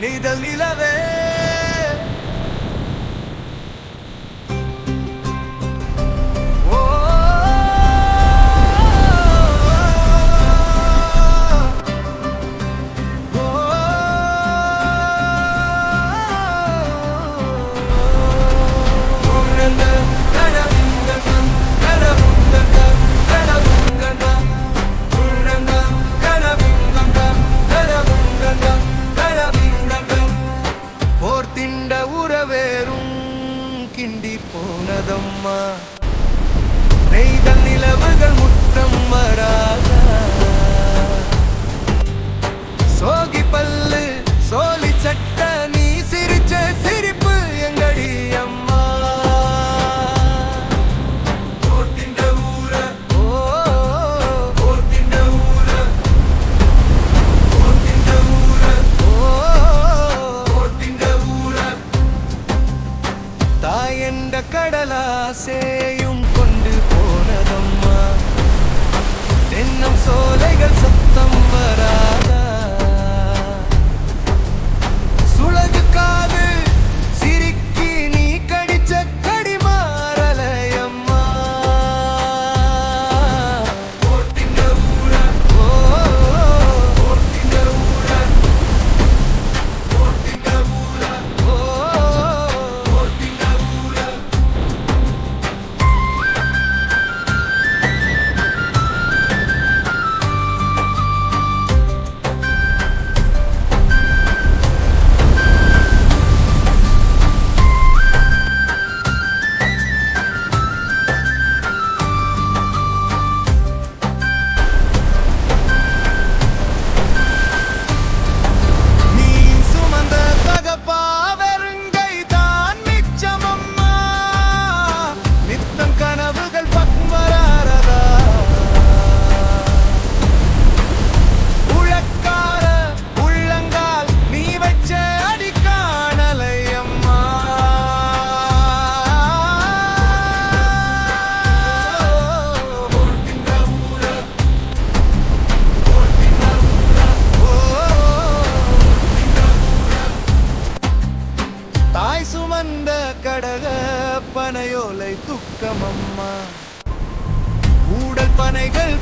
நீதல் நிலவே Turn up, turn up. Muthamma நெய்தல் நிலவுகள் முத்தம் வராத இன்னும் சோலைகள் சத்தம் வரா வந்த கடக பனையோலை துக்கமம்மா. ஊடல் பனைகள்